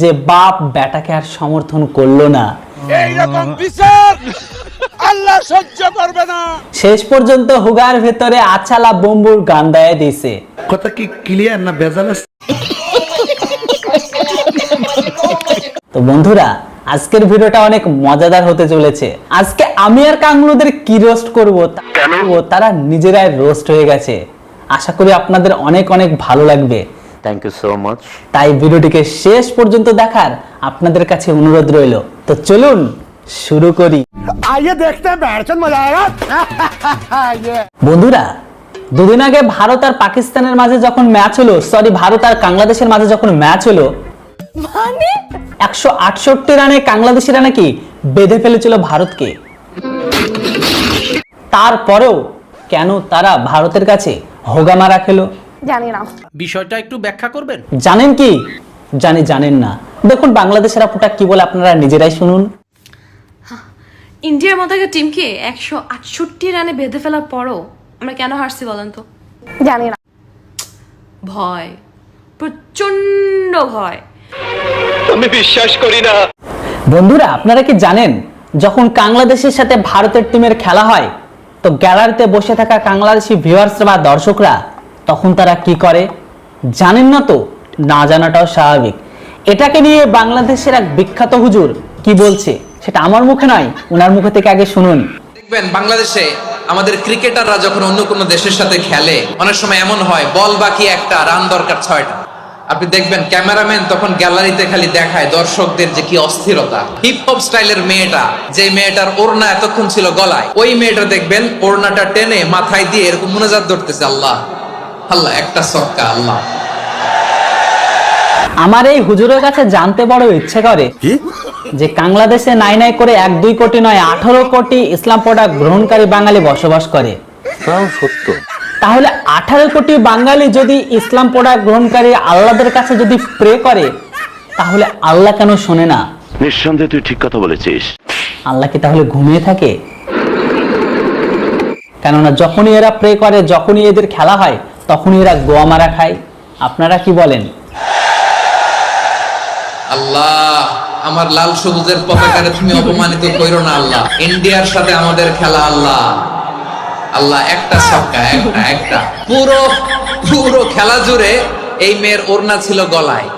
যে বাপ বেটাকে আর সমর্থন করল না। এইরকম বিচার আল্লাহ সহ্য করবে না। শেষ পর্যন্ত হুগার ভেতরে আছালা বম্বুর গান দেয় দিছে। কথা কি ক্লিয়ার না আছে? তো বন্ধুরা আজকের ভিডিওটা অনেক মজাদার হতে চলেছে। আজকে আমি আর কাংলুদের কি রোস্ট করব তারা নিজেরাই রোস্ট হয়ে গেছে। আশা করি আপনাদের অনেক অনেক ভালো লাগবে। থ্যাংক ইউ সো মাচ তাই ভিডিওটিকে শেষ পর্যন্ত দেখার আপনাদের কাছে অনুরোধ রইল। তো চলুন শুরু করি। আইয়ে দেখতে বন্ধুরা দুদিন আগে ভারত আর পাকিস্তানের মাঝে যখন ম্যাচ হলো সরি ভারত আর বাংলাদেশের মাঝে যখন ম্যাচ হলো মানে? একশো আটষট্টি রানে বাংলাদেশিরা নাকি বেঁধে ফেলেছিল ভারতকে। তারপরেও কেন তারা ভারতের কাছে হোগামারা খেলো? জানি না। বিষয়টা একটু ব্যাখ্যা করবেন? জানেন কি? জানি জানেন না। দেখুন বাংলাদেশের আপুটা কি বলে আপনারা নিজেরাই শুনুন। ইন্ডিয়ার মতো একটা টিমকে একশো আটষট্টি রানে বেঁধে ফেলার পরও আমরা কেন হারছি বলেন তো? জানি না। ভয় প্রচণ্ড ভয়। আমি বিশ্বাস করি না। বন্ধুরা আপনারা কি জানেন যখন বাংলাদেশের সাথে ভারতের টিমের খেলা হয় তো গ্যালারিতে বসে থাকা বাংলাদেশি ভিউয়ার্সরা বা দর্শকরা তখন তারা কি করে? জানেন না তো? না জানাটাও স্বাভাবিক। এটাকে নিয়ে বাংলাদেশের এক বিখ্যাত হুজুর কি বলছে? সেটা আমার মুখে নয় ওনার মুখে থেকে আগে শুনুন। দেখবেন, বাংলাদেশে আমাদের ক্রিকেটাররা যখন অন্য কোনো দেশের সাথে খেলে, অনেক সময় এমন হয়, বল বাকি একটা, রান দরকার ছয়টা। আপনি দেখবেন, ক্যামেরাম্যান তখন গ্যালারিতে খালি দেখায় দর্শকদের যে কি অস্থিরতা। হিপ হপ স্টাইলের মেয়েটা, যে মেয়েটার ওড়না এতক্ষণ ছিল গলায়, ওই মেয়েটা দেখবেন, ওড়নাটা টেনে মাথায় দিয়ে এরকম মুনাজাত ধরতেছে, আল্লাহ। আল্লাহ একটা সক্কা আল্লাহ। আমার এই হুজুরের কাছে জানতে বড় ইচ্ছে করে যে বাংলাদেশে নাই নাই করে এক দুই কোটি নয় আঠারো কোটি ইসলাম প্রোডাক্ট গ্রহণকারী বাঙালি বসবাস করে। সত্য। তাহলে আঠারো কোটি বাঙালি যদি ইসলাম প্রোডাক্ট গ্রহণকারী আল্লাহদের কাছে যদি প্রে করে তাহলে আল্লাহ কেন শোনে না? নিঃসন্দেহে তুই ঠিক কথা বলেছিস। আল্লাহ কি তাহলে ঘুমিয়ে থাকে? কেননা যখনই এরা প্রে করে যখনই এদের খেলা হয় তখনই এরা গোয়া মারা খায়। আপনারা কি বলেন? আল্লাহ আমার লাল সবুজের পতাকারে তুমি অপমানিত কইরো না আল্লাহ। ইন্ডিয়ার সাথে আমাদের খেলা আল্লাহ। আল্লাহ একটা ছক্কা একটা একটা। পুরো পুরো খেলা জুড়ে এই মেয়ের ওড়না ছিল গলায়।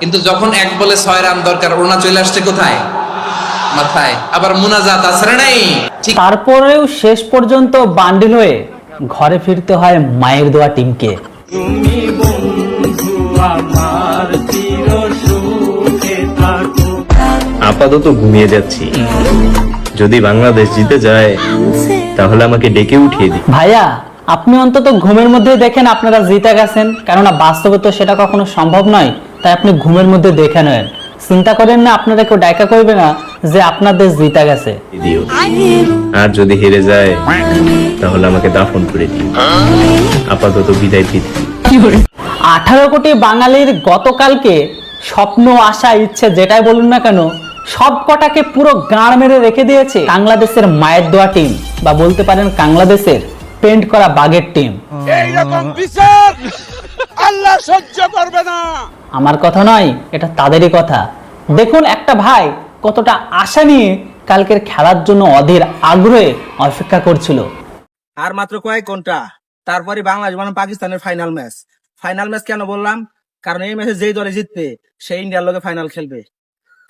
কিন্তু যখন এক বলে ছয় রান দরকার ওড়না চলে আসছে কোথায়? মাথায়। আবার মুনাজাত আছে না নাই? তারপরেও শেষ পর্যন্ত বান্ডিল হয়ে ঘরে ফিরতে হয় মায়ের দোয়া টিমকে। আপাতত ঘুমিয়ে যাচ্ছি। যদি বাংলাদেশ জিতে যায় তাহলে আমাকে ডেকে উঠিয়ে দিই ভাইয়া আপনি অন্তত ঘুমের মধ্যে দেখেন আপনারা জিতে গেছেন কেননা বাস্তবে তো সেটা কখনো সম্ভব নয় তাই আপনি ঘুমের মধ্যে দেখে নেন। চিন্তা করেন না আপনারা কেউ ডাইকা করবে না যে আপনার দেশ জিতে গেছে। আর যদি হেরে যায় তাহলে আমাকে দাফন করে দিও আপাতত বিদায় পৃথিবী আঠারো কোটি বাঙালির গতকালকে স্বপ্ন আশা ইচ্ছে যেটাই বলুন না কেন সব কটাকে পুরো গাঁড় মেরে রেখে দিয়েছে বাংলাদেশের মায়ের দোয়া টিম বা বলতে পারেন বাংলাদেশের পেন্ট করা বাগের টিম আল্লাহ সহ্য করবে না। আমার কথা নয় এটা তাদেরই কথা। দেখুন একটা ভাই কতটা আশা নিয়ে কালকের খেলার জন্য অধীর আগ্রহে অপেক্ষা করছিল। আর মাত্র কয়েক ঘণ্টা তারপরে বাংলাদেশ বনাম পাকিস্তানের ফাইনাল ম্যাচ ফাইনাল ম্যাচ কেন বললাম? কারণ এই ম্যাচে যেই দলে জিতবে সেই ইন্ডিয়ার লোকে ফাইনাল খেলবে।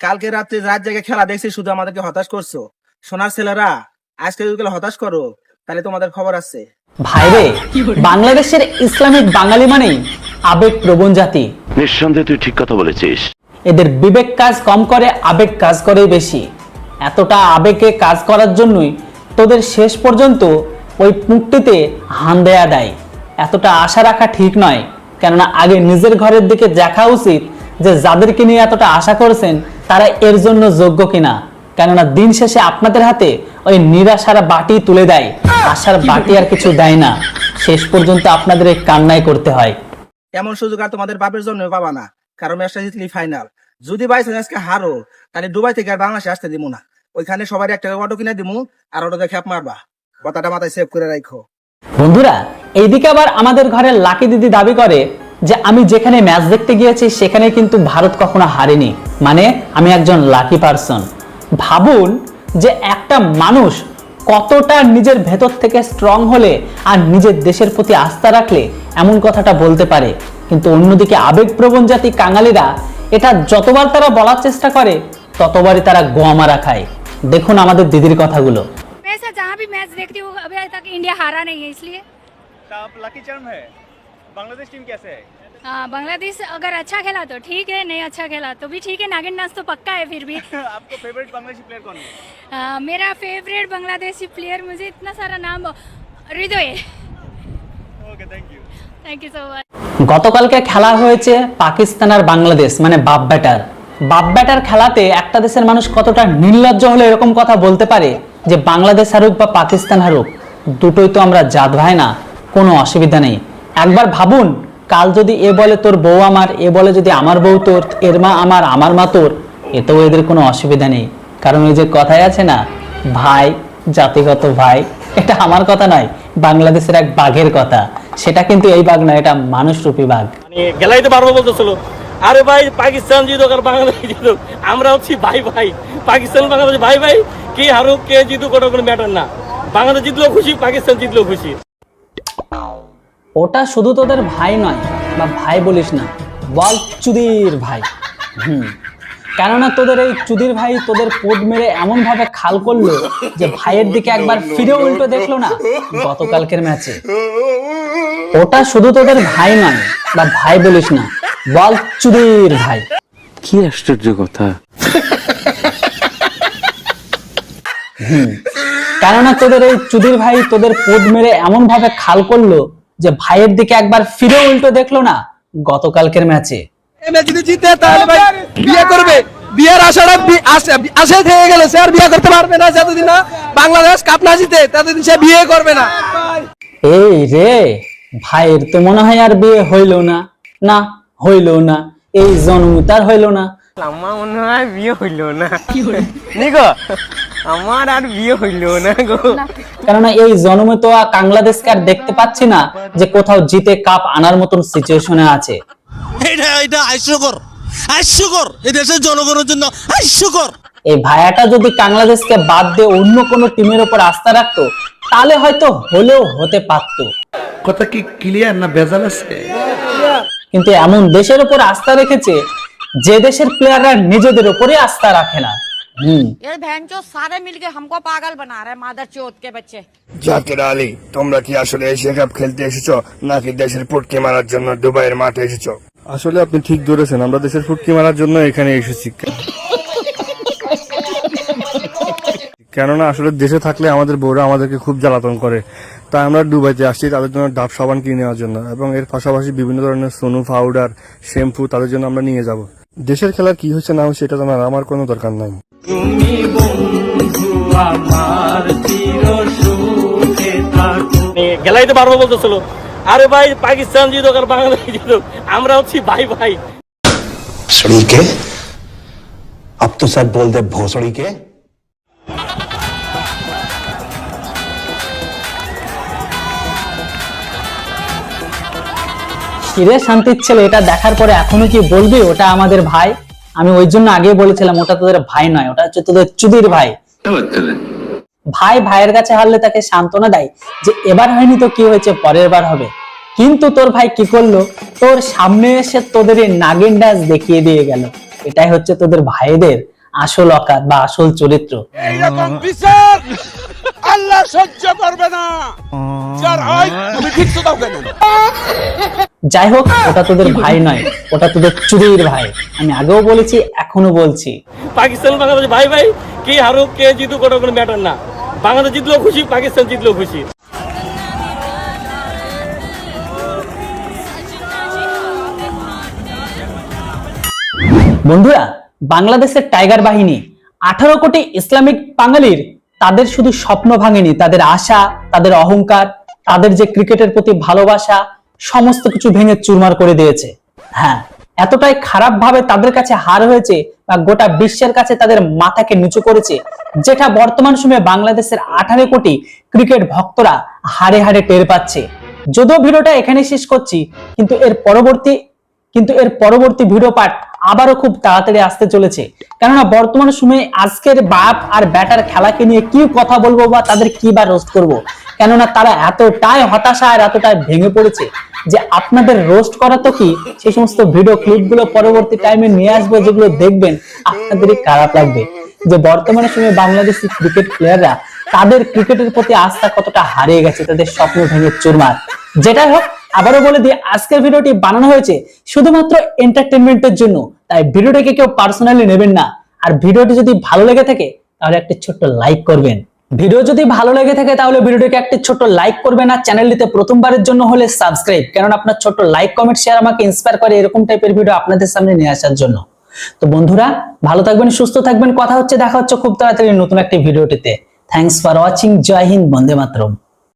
কালকে রাত্রে রাত জায়গায় খেলা দেখছি শুধু আমাদেরকে হতাশ করছ। সোনার ছেলেরা আজকে যদি হতাশ করো তাহলে তোমাদের খবর আছে। ভাইরে বাংলাদেশের ইসলামিক বাঙালি মানেই আবেগ প্রবণ জাতি। নিঃসন্দেহে তুই ঠিক কথা বলেছিস। এদের বিবেক কাজ কম করে আবেগ কাজ করে বেশি। এতটা আবেগে কাজ করার জন্যই তোদের শেষ পর্যন্ত ওই মুক্তিতে হান দেয়া দেয়। এতটা আশা রাখা ঠিক নয় কেননা আগে নিজের ঘরের দিকে দেখা উচিত যে যাদেরকে নিয়ে এতটা আশা করেছেন তারা এর জন্য যোগ্য কিনা। কেননা দিন শেষে আপনাদের হাতে ওই নিরাশার বাটি তুলে দেয়। আশার বাটি আর কিছু দেয় না। শেষ পর্যন্ত আপনাদের এই কান্নাই করতে হয়। এমন সুযোগ আর তোমাদের বাপের জন্য পাবা না, কারণ ম্যাচটা জিতলি ফাইনাল যদি বাইসেন্স আজকে হারো, তাহলে দুবাই থেকে আর বাংলাদেশে আসতে দিব না। ওইখানে সবাই একটা অটো কিনে দিমু, আর অটোতে খ্যাপ মারবা। কথাটা মাথায় সেভ করে রাখো বন্ধুরা, এইদিকে আবার আমাদের ঘরের লাকি দিদি দাবি করে যে আমি যেখানে ম্যাচ দেখতে গিয়েছি, সেখানে কিন্তু ভারত কখনো হারেনি। মানে আমি একজন লাকি পারসন ভাবুন যে একটা মানুষ কতটা নিজের ভেতর থেকে স্ট্রং হলে আর নিজের দেশের প্রতি আস্থা রাখলে এমন কথাটা বলতে পারে কিন্তু অন্যদিকে আবেগপ্রবণ জাতি কাঙালিরা এটা যতবার তারা বলার চেষ্টা করে ততবারই তারা গোয়া মারা খায় দেখুন আমাদের দিদির কথাগুলো वैसे जहाँ भी मैच देखती हूँ अभी तक इंडिया हारा नहीं है इसलिए आप लकी चार्म है बांग्लादेश टीम कैसे है हाँ, बांग्लादेश अगर अच्छा खेला तो ठीक है नहीं अच्छा खेला तो भी ठीक है नागिन नाच तो पक्का है फिर भी आपको फेवरेट बांग्लादेशी प्लेयर कौन है आ, मेरा फेवरेट बांग्लादेशी प्लेयर मुझे इतना सारा नाम Hriday okay thank you thank you so much গতকালকে খেলা হয়েছে পাকিস্তান আর বাংলাদেশ মানে বাপ ব্যাটার বাপ ব্যাটার খেলাতে একটা দেশের মানুষ কতটা নির্লজ্জ হলে এরকম কথা বলতে পারে যে বাংলাদেশ হারুক বা পাকিস্তান হারুক দুটোই তো আমরা জাত ভাই না কোনো অসুবিধা নেই একবার ভাবুন কাল যদি এ বলে তোর বউ আমার, এ বলে যদি আমার বউ তোর, এর মা আমার আমার মা তোর, এতেও এদের কোনো অসুবিধা নেই। কারণ ওই যে কথাই আছে না, ভাই, জাতিগত ভাই, এটা আমার কথা নয়, বাংলাদেশের এক বাঘের কথা। সেটা কিন্তু এই বাঘ নয়, এটা মানুষরূপী বাঘ। গেলাই তো পারব বলতেছিল, আরে ভাই, পাকিস্তান জিতুক আর বাংলাদেশ জিতুক আমরা হচ্ছি ভাই ভাই। পাকিস্তান, বাংলাদেশ, ভাই ভাই, কে হারুক, কে জিতুক ওটা কোনো ম্যাটার না। বাংলাদেশ জিতলেও খুশি, পাকিস্তান জিতলেও খুশি। ওটা শুধু তোদের ভাই নয় বা ভাই বলিস না বল চুদির ভাই। হুম। কেননা তোদের এই চুদির ভাই তোদের পোদ মেরে এমন ভাবে খাল করল যে ভাইয়ের দিকে একবার ফিরে উল্টো দেখল না গতকালকের ম্যাচে। ওটা শুধু তোদের ভাই নয় বা ভাই বলিস না বল চুদির ভাই। কি আশ্চর্য কথা। কেননা তোদের এই চুদির ভাই তোদের পোদ মেরে এমন ভাবে খাল করল যে ভাইয়ের দিকে একবার ফিরে উল্টো দেখল না গতকালকের ম্যাচে। যদি জিতে তাহলে ভাই বিয়ে করবে। বিয়ের আশাটা আশায় থেকে গেলে সে আর বিয়ে করতে পারবে না যতদিন না বাংলাদেশ কাপ না জিতে ততদিন সে বিয়ে করবে না। এই রে ভাইয়ের তো মনে হয় আর বিয়ে হইল না। না হইল না। এই জন্ম তার হইল না। আমার মনে হয় বিয়ে হইল না। নিগো আমার আর বিয়ে হইল না গো। কেননা এই জন্মে তো আর বাংলাদেশকে আর দেখতে পাচ্ছি না যে কোথাও জিতে কাপ আনার মতন সিচুয়েশনে আছে। এটা এটা হাস্যকর হাস্যকর। এই দেশের জনগণের জন্য হাস্যকর। এই ভাইয়াটা যদি বাংলাদেশকে বাদ দিয়ে অন্য কোনো টিমের উপর আস্থা রাখতো তাহলে হয়তো হলেও হতে পারতো। কথা কি ক্লিয়ার না ভেজাল আছে? কিন্তু এমন দেশের উপর আস্থা রেখেছে যে দেশের প্লেয়াররা নিজেদের উপরে আস্থা রাখে না। ये बहन जो सारे मिलके हमको पागल बना रहे मादर चौथ के बच्चे জাকির আলী তোমরা কি আসলে এশিয়া কাপ খেলতে এসেছো নাকি দেশের ফুটকি মারার জন্য দুবাইয়ের মাঠে এসেছো আসলে আপনি ঠিক ধরেছেন আমরা দেশের ফুটকি মারার জন্য এখানে এসেছি কেননা আসলে দেশে থাকলে আমাদের বউরা আমাদেরকে খুব জ্বালাতন করে তাই আমরা দুবাইতে আসছি তাদের জন্য ডাব সাবান কিনে নেওয়ার জন্য এবং এর পাশাপাশি বিভিন্ন ধরনের সোনু পাউডার শ্যাম্পু তাদের জন্য আমরা নিয়ে যাব দেশের খেলা কি হচ্ছে না হচ্ছে এটা জানার আমার কোনো দরকার নাই তুমি বন্ধু আমার চির সুখে থাকো। গেলাইতে পারব বলতেছিল। আরে ভাই পাকিস্তান জিতুক আর বাংলাদেশ জিতুক আমরা হচ্ছি ভাই ভাই। সড়িকে? আপ তো স্যার বল দে ভোসড়িকে কিরে শান্তির ছেলে এটা দেখার পরে এখনও কি বলবি? ওটা আমাদের ভাই। আমি ওই জন্য আগে বলেছিলাম, ওটা তোদের ভাই নয়, ওটা হচ্ছে তোদের চুদির ভাই। ভাই ভাইয়ের কাছে হারলে তাকে সান্ত্বনা দেয় যে এবার হয়নি তো কি হয়েছে, পরের বার হবে। কিন্তু তোর ভাই কি করল? তোর সামনে এসে তোদের এই নাগিন ডান্স দেখিয়ে দিয়ে গেল। এটাই হচ্ছে তোদের ভাইদের আসল অকাত বা আসল চরিত্র। আল্লাহ সহ্য করবে না। যার হয় তুমি দাও কেন? যাই হোক ওটা তোদের ভাই নয় ওটা তোদের চুরির ভাই। আমি আগেও বলেছি এখনও বলছি। পাকিস্তান বাংলাদেশ ভাই ভাই কে হারুক কে জিতুক ওটা কোনো ম্যাটার না। বাংলাদেশ জিতলেও খুশি পাকিস্তান জিতলেও খুশি। বন্ধুরা বাংলাদেশের টাইগার বাহিনী আঠারো কোটি ইসলামিক বাঙালির তাদের শুধু স্বপ্ন ভাঙেনি তাদের আশা তাদের অহংকার তাদের যে ক্রিকেটের প্রতি ভালোবাসা সমস্ত কিছু ভেঙে চুরমার করে দিয়েছে। হ্যাঁ এতটাই খারাপভাবে তাদের কাছে হার হয়েছে বা গোটা বিশ্বের কাছে তাদের মাথাকে নিচু করেছে, যেটা বর্তমান সময়ে বাংলাদেশের আঠারো কোটি ক্রিকেট ভক্তরা হারে হারে টের পাচ্ছে। যদিও ভিডিওটা এখানে শেষ করছি, কিন্তু এর পরবর্তী কিন্তু এর পরবর্তী ভিডিও পার্ট আবারও খুব তাড়াতাড়ি আসতে চলেছে। কেননা বর্তমান সময়ে আজকের বাপ আর ব্যাটার খেলাকে নিয়ে কি কথা বলব বা তাদের কি বা রোস্ট করব? কেননা তারা এতটাই হতাশা আর এতটাই ভেঙে পড়েছে যে আপনাদের রোস্ট করা তো কি? সেই সমস্ত ভিডিও ক্লিপগুলো পরবর্তী টাইমে নিয়ে আসব যেগুলো দেখবেন আপনাদেরই খারাপ লাগবে। যে বর্তমানে সময়ে বাংলাদেশি ক্রিকেট প্লেয়াররা তাদের ক্রিকেটের প্রতি আস্থা কতটা হারিয়ে গেছে, তাদের স্বপ্ন ভেঙে চুরমার। যেটাই হোক আবারও বলে দিই, আজকের ভিডিওটি বানানো হয়েছে শুধুমাত্র এন্টারটেনমেন্টের জন্য। তাই ভিডিওটিকে কেউ পার্সোনালি নেবেন না। আর ভিডিওটি যদি ভালো লেগে থাকে, তাহলে একটা ছোট্ট লাইক করবেন। ভিডিও যদি ভালো লেগে থাকে, তাহলে ভিডিওটিকে একটা ছোট্ট লাইক করবেন। আর চ্যানেলটিতে প্রথমবারের জন্য হলে সাবস্ক্রাইব কারণ আপনার ছোট্ট লাইক কমেন্ট শেয়ার আমাকে ইন্সপায়ার করে এরকম টাইপের ভিডিও আপনাদের সামনে নিয়ে আসার জন্য। তো বন্ধুরা, ভালো থাকবেন, সুস্থ থাকবেন। কথা হচ্ছে, দেখা হচ্ছে খুব তাড়াতাড়ি নতুন একটি ভিডিওটিতে। Thanks for watching Joy Hind, Vande Mataram.